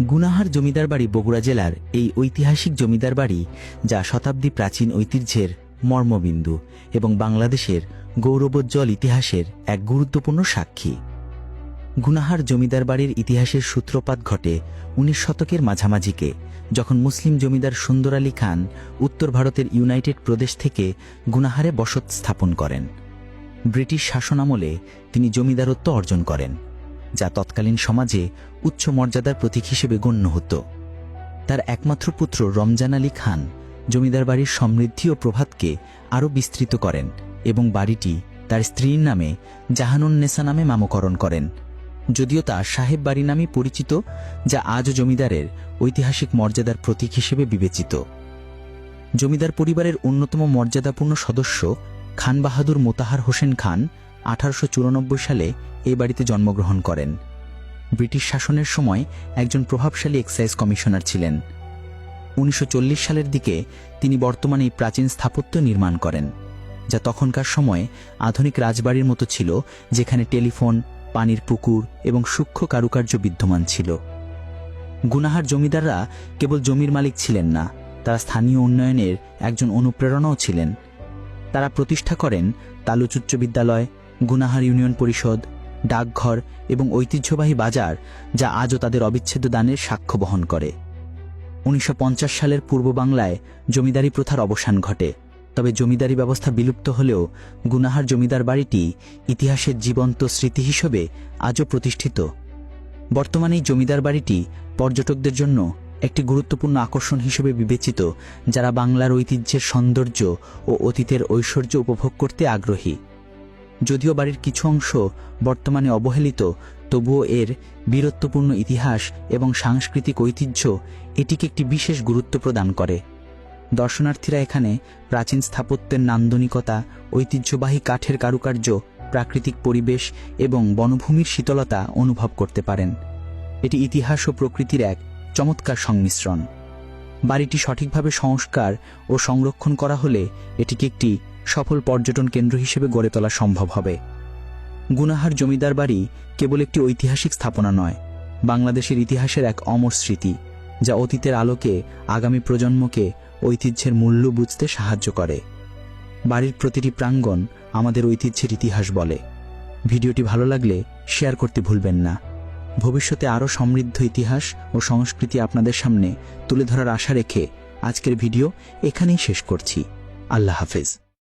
গুনাহার জমিদার বাড়ি বগুড়া জেলার এই ঐতিহাসিক জমিদার বাড়ি, যা শতাব্দী প্রাচীন ঐতিহ্যের মর্মবিন্দু এবং বাংলাদেশের গৌরবোজ্জ্বল ইতিহাসের এক গুরুত্বপূর্ণ সাক্ষী। গুনাহার জমিদার বাড়ির ইতিহাসের সূত্রপাত ঘটে উনিশ শতকের মাঝামাঝিকে, যখন মুসলিম জমিদার সুন্দর আলী খান উত্তর ভারতের ইউনাইটেড প্রদেশ থেকে গুনাহারে বসত স্থাপন করেন। ব্রিটিশ শাসনামলে তিনি জমিদারত্ব অর্জন করেন। যা তৎকালীন সমাজে উচ্চ মর্যাদার প্রতীক হিসেবে গণ্য হতো। তার একমাত্র পুত্র রমজান আলী খান জমিদার বাড়ির সমৃদ্ধি ও প্রভাতকে আরও বিস্তৃত করেন এবং বাড়িটি তার স্ত্রীর নামে জাহানুন্নেসা নামে নামকরণ করেন। যদিও তা সাহেব বাড়ি নামে পরিচিত, যা আজও জমিদারের ঐতিহাসিক মর্যাদার প্রতীক হিসেবে বিবেচিত। জমিদার পরিবারের অন্যতম মর্যাদাপূর্ণ সদস্য খান বাহাদুর মোতাহার হোসেন খান আঠারোশো চুরানব্বই সালে এই বাড়িতে জন্মগ্রহণ করেন। ব্রিটিশ শাসনের সময় একজন প্রভাবশালী এক্সাইজ কমিশনার ছিলেন। উনিশশো চল্লিশ সালের দিকে তিনি বর্তমানে এই প্রাচীন স্থাপত্য নির্মাণ করেন, যা তখনকার সময়ে আধুনিক রাজবাড়ির মতো ছিল, যেখানে টেলিফোন, পানির পুকুর এবং সূক্ষ্ম কারুকার্য বিদ্যমান ছিল। গুনাহার জমিদাররা কেবল জমির মালিক ছিলেন না, তারা স্থানীয় উন্নয়নের একজন অনুপ্রেরণাও ছিলেন। তারা প্রতিষ্ঠা করেন তালুচ উচ্চ বিদ্যালয় গুনাহার ইউনিয়ন পরিষদ, ডাকঘর এবং ঐতিহ্যবাহী বাজার যা আজও তাদের অবিচ্ছেদ্য দানের সাক্ষ্য বহন করে। উনিশশো পঞ্চাশ সালের পূর্ব বাংলায় জমিদারি প্রথার অবসান ঘটে, তবে জমিদারি ব্যবস্থা বিলুপ্ত হলেও গুনাহার জমিদার বাড়িটি ইতিহাসের জীবন্ত স্মৃতি হিসেবে আজও প্রতিষ্ঠিত। বর্তমানে এই জমিদার বাড়িটি পর্যটকদের জন্য একটি গুরুত্বপূর্ণ আকর্ষণ হিসেবে বিবেচিত, যারা বাংলার ঐতিহ্যের সৌন্দর্য ও অতীতের ঐশ্বর্য উপভোগ করতে আগ্রহী। যদিও বাড়ির কিছু অংশ বর্তমানে অবহেলিত, তবুও এর বীরত্বপূর্ণ ইতিহাস এবং সাংস্কৃতিক ঐতিহ্য এটিকে একটি বিশেষ গুরুত্ব প্রদান করে। দর্শনার্থীরা এখানে প্রাচীন স্থাপত্যের নান্দনিকতা, ঐতিহ্যবাহী কাঠের কারুকার্য, প্রাকৃতিক পরিবেশ এবং বনভূমির শীতলতা অনুভব করতে পারেন। এটি ইতিহাস ও প্রকৃতির এক চমৎকার সংমিশ্রণ। বাড়িটি সঠিকভাবে সংস্কার ও সংরক্ষণ করা হলে এটিকে একটি সফল পর্যটন কেন্দ্র হিসেবে গড়ে তোলা সম্ভব হবে। গুনাহার জমিদার বাড়ি কেবল একটি ঐতিহাসিক স্থাপনা নয়, বাংলাদেশের ইতিহাসের এক অমর স্মৃতি, যা অতীতের আলোকে আগামী প্রজন্মকে ঐতিহ্যের মূল্য বুঝতে সাহায্য করে। বাড়ির প্রতিটি প্রাঙ্গণ আমাদের ঐতিহ্যের ইতিহাস বলে। ভিডিওটি ভালো লাগলে শেয়ার করতে ভুলবেন না। ভবিষ্যতে আরও সমৃদ্ধ ইতিহাস ও সংস্কৃতি আপনাদের সামনে তুলে ধরার আশা রেখে আজকের ভিডিও এখানেই শেষ করছি। আল্লাহ হাফেজ।